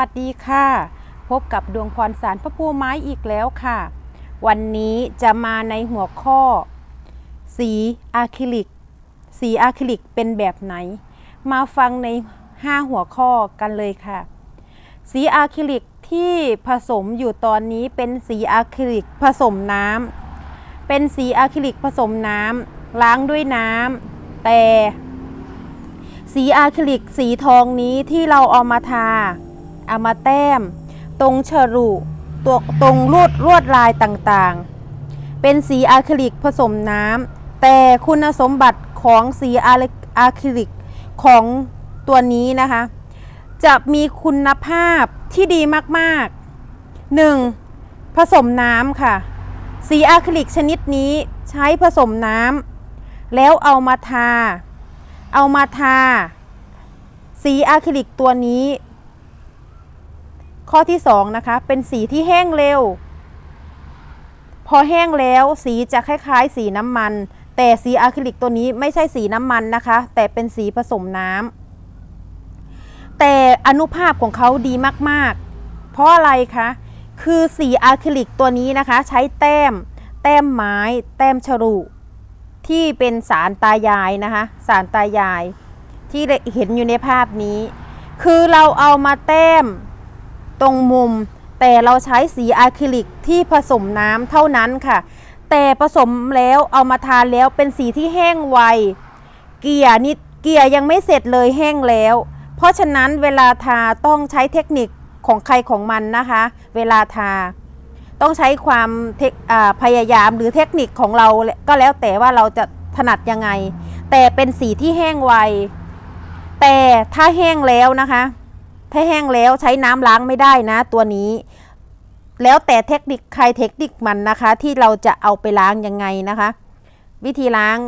สวัสดีค่ะ พบกับดวงพรสารพระภูไม้อีกแล้วค่ะ วันนี้จะมาในหัวข้อ สีอะคริลิก สีอะคริลิกเป็นแบบไหน มาฟังใน 5 หัวข้อกันเลยค่ะ สีอะคริลิกที่ผสมอยู่ตอนนี้เป็นสีอะคริลิกผสมน้ำเป็นสีอะคริลิกผสมน้ำล้างด้วยน้ำแต่สีอะคริลิกสีทองนี้ที่เราเอามาทา เอามาแต้ม ตรงฉลุตัวตรงลวดลวดลายต่างๆ เป็นสีอะคริลิกผสมน้ำแต่คุณสมบัติของสีอะอะคริลิกของตัวนี้นะคะ จะมีคุณภาพที่ดีมากๆ 1. ผสมน้ำค่ะ สีอะคริลิกชนิดนี้ใช้ผสมน้ำแล้วเอามาทา เอามาทา สีอะคริลิกตัวนี้ ข้อที่2นะคะเป็นสีที่แห้งเร็ว พอแห้งแล้วสีจะคล้ายๆ สีน้ำมัน แต่สีอะคริลิกตัวนี้ไม่ใช่สีน้ำมันนะคะ แต่เป็นสีผสมน้ำแต่อนุภาพของเขาดีมากๆ เพราะอะไรคะคือสีอะคริลิกตัวนี้นะคะ ใช้แต้ม แต้มไม้ แต้มฉลุที่เป็นสารตายายนะคะ สารตายายที่เห็นอยู่ในภาพนี้ คือเราเอามาแต้ม ตรงมุม แต่เราใช้สีอะคริลิกที่ผสมน้ำเท่านั้นค่ะ แต่ผสมแล้วเอามาทานแล้วเป็นสีที่แห้งไว เกียร์นิดเกียร์ยังไม่เสร็จเลยแห้งแล้ว เพราะฉะนั้นเวลาทาต้องใช้เทคนิคของใครของมันนะคะ เวลาทา ต้องใช้ความพยายามหรือเทคนิคของเราก็แล้วแต่ว่าเราจะถนัดยังไง แต่เป็นสีที่แห้งไว แต่ถ้าแห้งแล้วนะคะ ถ้าแห้งแล้วใช้น้ำล้างไม่ได้นะตัวนี้ แล้วแต่เทคนิคใครเทคนิคมันนะคะ ที่เราจะเอาไปล้างยังไงนะคะ วิธีล้าง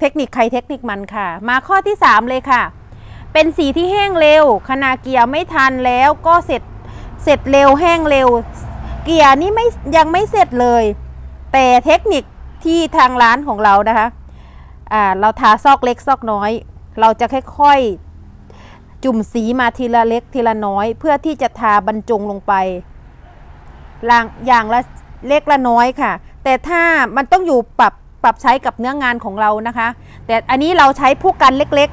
เทคนิคใครเทคนิคมันค่ะ มาข้อที่ 3 เลยค่ะ เป็นสีที่แห้งเร็วขณะเกียร์ไม่ทันแล้วก็เสร็จเสร็จเร็วแห้งเร็ว เกียร์นี่ไม่ยังไม่เสร็จเลย แต่เทคนิคที่ทางร้านของเรานะคะอ่าเราทาซอกเล็กซอกน้อย เราจะค่อยๆ จุ่มสีมาทีละเล็กทีละน้อย เพื่อที่จะทาบรรจงลงไปลางอย่างละเล็กละน้อยค่ะ แต่ถ้ามันต้องอยู่ปรับปรับใช้กับเนื้องานของเรานะคะ แต่อันนี้เราใช้ผู้กันเล็ก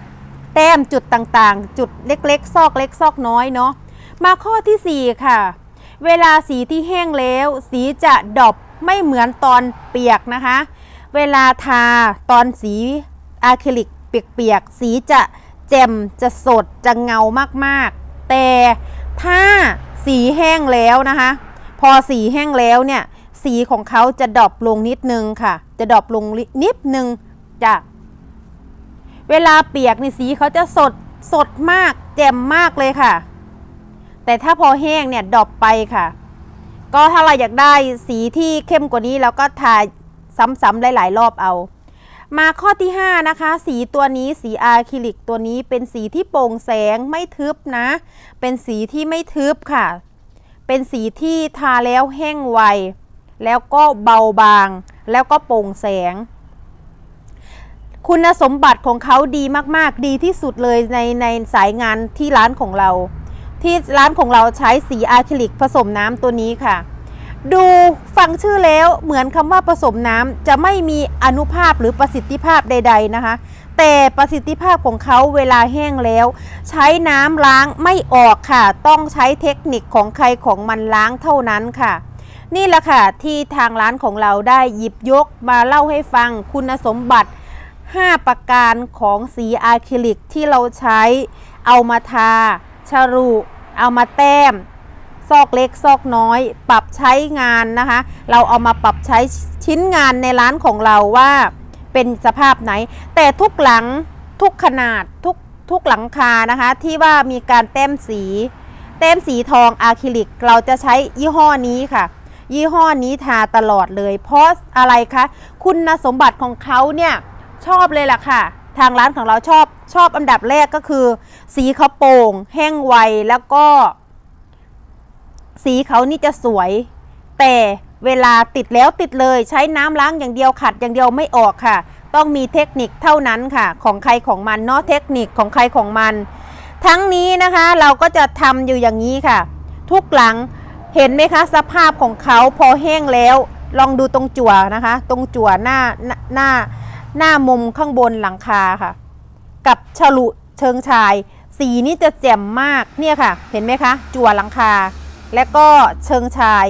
ๆ แต้มจุดต่างๆ จุดเล็กๆ ซอกเล็กซอกน้อยเนาะมาข้อทีสี่4 ค่ะ เวลาสีที่แห้งแล้ว สีจะดอปไม่เหมือนตอนเปียกนะคะ เวลาทาตอนสีอะคริลิกเปียกๆ สีจะ แจ่มจะสดจะเงามากๆ แต่ถ้าสีแห้งแล้วนะคะ พอสีแห้งแล้วเนี่ยสีของเขาจะดรอปลงนิดนึงค่ะ จะดรอปลงนิดนึงจากเวลาเปียกนี่สีเขาจะสดสดมาก แจ่มมากเลยค่ะ แต่ถ้าพอแห้งเนี่ยดรอปไปค่ะ ก็ถ้าเราอยากได้สีที่เข้มกว่านี้เราก็ทาซ้ำๆหลายๆรอบเอา มาข้อที่ 5 นะคะ สีตัวนี้สีอะคริลิกตัวนี้เป็นสีที่โปร่งแสงไม่ทึบนะ เป็นสีที่ไม่ทึบค่ะ เป็นสีที่ทาแล้วแห้งไว แล้วก็เบาบาง แล้วก็โปร่งแสง คุณสมบัติของเขาดีมากๆ ดีที่สุดเลยในในสายงานที่ร้านของเรา ที่ร้านของเราใช้สีอะคริลิกผสมน้ำตัวนี้ค่ะ ดูฟังชื่อแล้วเหมือนคำว่าผสมน้ำจะไม่มีอนุภาพหรือประสิทธิภาพใด ๆนะคะ แต่ประสิทธิภาพของเขาเวลาแห้งแล้ว ใช้น้ำล้างไม่ออกค่ะ ต้องใช้เทคนิคของใครของมันล้างเท่านั้นค่ะ นี่แหละค่ะที่ทางร้านของเราได้หยิบยกมาเล่าให้ฟังคุณสมบัติ 5 ประการของสีอะคริลิกที่เราใช้ เอามาทาฉลุเอามาแต้ม ซอกเล็กซอกน้อย ปรับใช้งานนะคะ เราเอามาปรับใช้ชิ้นงานในร้านของเราว่าเป็นสภาพไหน แต่ทุกหลังทุกขนาดทุกทุกหลังคานะคะ ที่ว่ามีการแต้มสี แต้มสีทองอะคริลิก เราจะใช้ยี่ห้อนี้ค่ะ ยี่ห้อนี้ทาตลอดเลย เพราะอะไรคะคุณสมบัติของเขาเนี่ยชอบเลยล่ะค่ะ ทางร้านของเราชอบชอบอันดับแรกก็คือ สีเขาโป่ง แห้งไวแล้วก็ สีเขานี่จะสวย แต่เวลาติดแล้วติดเลยใช้น้ำล้างอย่างเดียวขัดอย่างเดียวไม่ออกค่ะ ต้องมีเทคนิคเท่านั้นค่ะ ของใครของมันเนาะเทคนิคของใครของมัน ทั้งนี้นะคะเราก็จะทำอยู่อย่างนี้ค่ะ ทุกหลังเห็นไหมคะสภาพของเขาพอแห้งแล้ว ลองดูตรงจั่วนะคะ ตรงจั่วหน้าหน้าหน้าหน้ามุมข้างบนหลังคาค่ะ กับฉลุเชิงชาย สีนี่จะแจ่มมากเนี่ยค่ะ เห็นไหมคะ จั่วหลังคา และก็เชิงชาย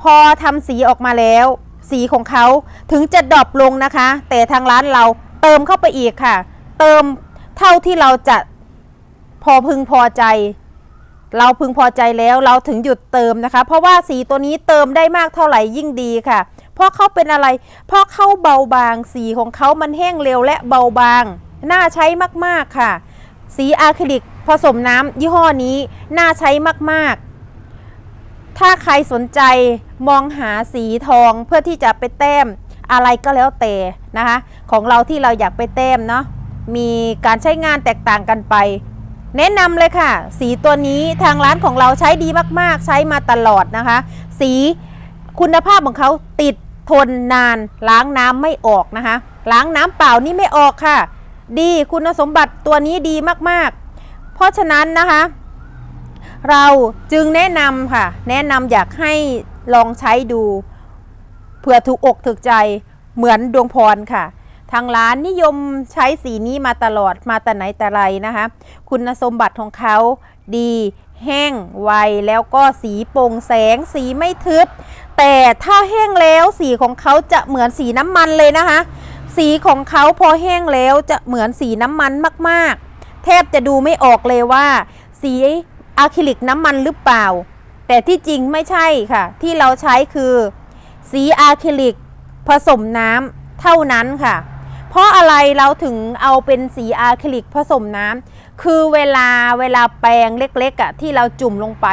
พอทำสีออกมาแล้ว สีของเขาถึงจะดรอปลงนะคะ แต่ทางร้านเราเติมเข้าไปอีกค่ะ เติมเท่าที่เราจะพอพึงพอใจ เราพึงพอใจแล้วเราถึงหยุดเติมนะคะ เพราะว่าสีตัวนี้เติมได้มากเท่าไหร่ยิ่งดีค่ะ เพราะเขาเป็นอะไร เพราะเขาเบาบางสีของเขามันแห้งเร็วและเบาบาง น่าใช้มากๆค่ะ สีอะคริลิกผสมน้ำยี่ห้อนี้น่าใช้มากๆ ถ้าใครสนใจมองหาสีทองเพื่อที่จะไปแต้มอะไรก็แล้วแต่นะคะ ของเราที่เราอยากไปแต้มเนาะมีการใช้งานแตกต่างกันไป แนะนำเลยค่ะ สีตัวนี้ทางร้านของเราใช้ดีมากๆ ใช้มาตลอดนะคะ สีคุณภาพของเขาติดทนนาน ล้างน้ำไม่ออกนะคะ ล้างน้ำเปล่านี่ไม่ออกค่ะ ดีคุณสมบัติตัวนี้ดีมากๆ เพราะฉะนั้นนะคะ เราจึงแนะนำค่ะ แนะนำอยากให้ลองใช้ดูเผื่อถูกอกถูกใจเหมือนดวงพรค่ะ ทางร้านนิยมใช้สีนี้มาตลอดมาแต่ไหนแต่ไรนะคะ คุณสมบัติของเขาดีแห้งไวแล้วก็สีโปร่งแสงสีไม่ทึบ แต่ถ้าแห้งแล้วสีของเขาจะเหมือนสีน้ำมันเลยนะคะ สีของเขาพอแห้งแล้วจะเหมือนสีน้ำมันมากๆ แทบจะดูไม่ออกเลยว่า สี อะคริลิกน้ำมันหรือเปล่า แต่ที่จริงไม่ใช่ค่ะ ที่เราใช้คือ สีอะคริลิกผสมน้ำเท่านั้นค่ะ เพราะอะไรเราถึงเอาเป็นสีอะคริลิกผสมน้ำคือเวลาเวลาแปรงเล็กๆอะที่เราจุ่มลงไป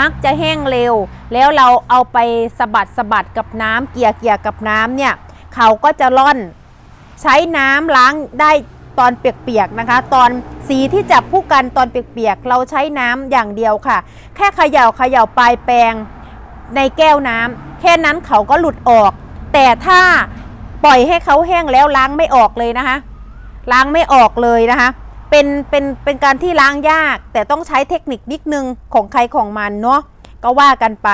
มักจะแห้งเร็ว แล้วเราเอาไปสะบัดสะบัดกับน้ำเกี่ยเกี่ยกับน้ำเนี่ยเขาก็จะร่อน ใช้น้ำล้างได้ ตอนเปียกๆนะคะ ตอนสีที่จับผู้กันตอนเปียกๆเราใช้น้ำอย่างเดียวค่ะ แค่เขย่าเขย่าปลายแปรงในแก้วน้ำแค่นั้นเขาก็หลุดออก แต่ถ้าปล่อยให้เขาแห้งแล้วล้างไม่ออกเลยนะคะ ล้างไม่ออกเลยนะคะเป็นเป็นเป็นการที่ล้างยาก แต่ต้องใช้เทคนิคนิดนึงของใครของมันเนาะก็ว่ากันไป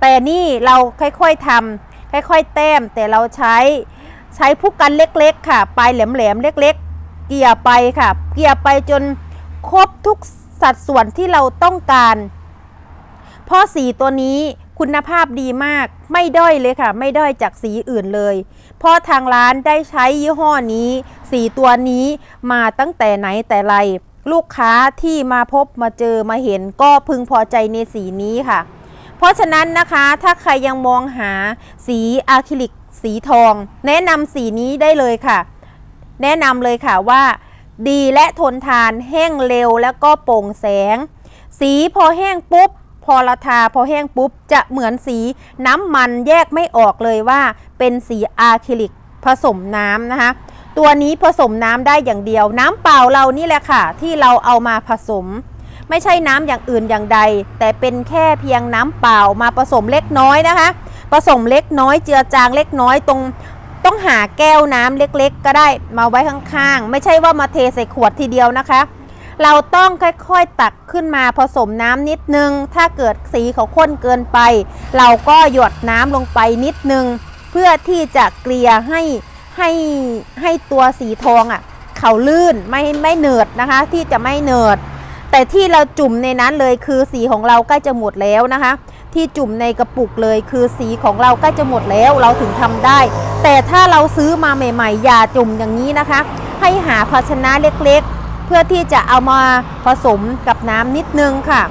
แต่นี่เราค่อยๆทำค่อยๆแต้มแต่เราใช้ใช้ผู้กันเล็กๆ ค่ะ ปลายแหลมๆเล็ก ๆ เกี่ยไปค่ะ เกี่ยไปจนครบทุกสัดส่วนที่เราต้องการเพราะสีตัวนี้คุณภาพดีมากไม่ด้อยเลยค่ะ ไม่ด้อยจากสีอื่นเลยเพราะทางร้านได้ใช้ยี่ห้อนี้ สีตัวนี้มาตั้งแต่ไหนแต่ไร ลูกค้าที่มาพบมาเจอมาเห็นก็พึงพอใจในสีนี้ค่ะ เพราะฉะนั้นนะคะถ้าใครยังมองหาสีอะคริลิกสีทอง แนะนำสีนี้ได้เลยค่ะ แนะนำเลยค่ะว่า ดีและทนทานแห้งเร็วแล้วก็โปร่งแสง สีพอแห้งปุ๊บ พอละทาพอแห้งปุ๊บ จะเหมือนสีน้ำมันแยกไม่ออกเลยว่า เป็นสีอะคริลิกผสมน้ำนะคะตัวนี้ผสมน้ำได้อย่างเดียว น้ำเปล่าเรานี่แหละค่ะ ที่เราเอามาผสม ไม่ใช่น้ำอย่างอื่นอย่างใด แต่เป็นแค่เพียงน้ำเปล่ามาผสมเล็กน้อยนะคะผสมเล็กน้อยเจือจางเล็กน้อยตรง ต้องหาแก้วน้ำเล็กๆ ก็ได้มาไว้ข้างๆ ไม่ใช่ว่ามาเทใส่ขวดทีเดียวนะคะ เราต้องค่อยๆตักขึ้นมาผสมน้ำนิดนึง ถ้าเกิดสีเขาข้นเกินไป เราก็หยดน้ำลงไปนิดนึง เพื่อที่จะเกลี่ยให้ให้ให้ตัวสีทองอะ่ะเขาลื่นไม่ไม่เนิดนะคะ ที่จะไม่เนิดแต่ที่เราจุ่มในนั้นเลยคือสีของเราใกล้จะหมดแล้วนะคะ ที่จุ่มในกระปุกเลยคือสีของเราใกล้จะหมดแล้ว เราถึงทำได้ แต่ถ้าเราซื้อมาใหม่ ๆ อย่าจุ่มอย่างนี้นะคะ ให้หาภาชนะเล็กๆ เพื่อที่จะเอามาผสมกับน้ำนิดนึงค่ะ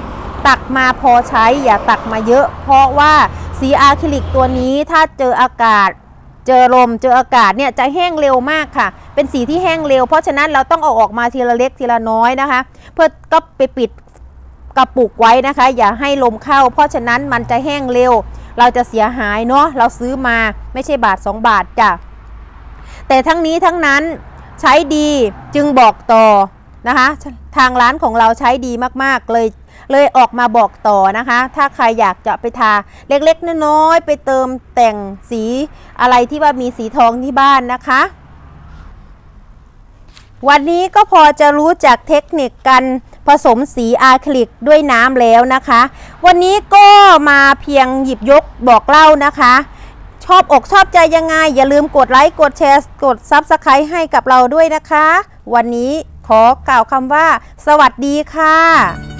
ตักมาพอใช้อย่าตักมาเยอะ เพราะว่าสีอะคริลิกตัวนี้ถ้าเจออากาศ เจอลมเจออากาศเนี่ยจะแห้งเร็วมากค่ะ เป็นสีที่แห้งเร็ว เพราะฉะนั้นเราต้องเอาออกมาทีละเล็กทีละน้อยนะคะ เพื่อก็ไปปิดกระปุกไว้นะคะ อย่าให้ลมเข้า เพราะฉะนั้นมันจะแห้งเร็ว เราจะเสียหายเนาะเราซื้อมาไม่ใช่บาท 2 บาทจ้ะแต่ทั้งนี้ทั้งนั้นใช้ดีจึงบอกต่อนะคะ ทางร้านของเราใช้ดีมากๆเลยเลยออกมาบอกต่อนะคะ ถ้าใครอยากจะไปทาเล็กๆน้อยๆไปเติมแต่งสีอะไรที่ว่ามีสีทองที่บ้านนะคะ วันนี้ก็พอจะรู้จักเทคนิคการ ผสมสีอะคริลิกด้วยน้ำแล้วนะคะ วันนี้ก็มาเพียงหยิบยกบอกเล่านะคะ ชอบอกชอบใจยังไง อย่าลืมกดไลค์กดแชร์กด s u b สไครต์ให้กับเราด้วยนะคะ วันนี้ขอกล่าวคำว่า สวัสดีค่ะ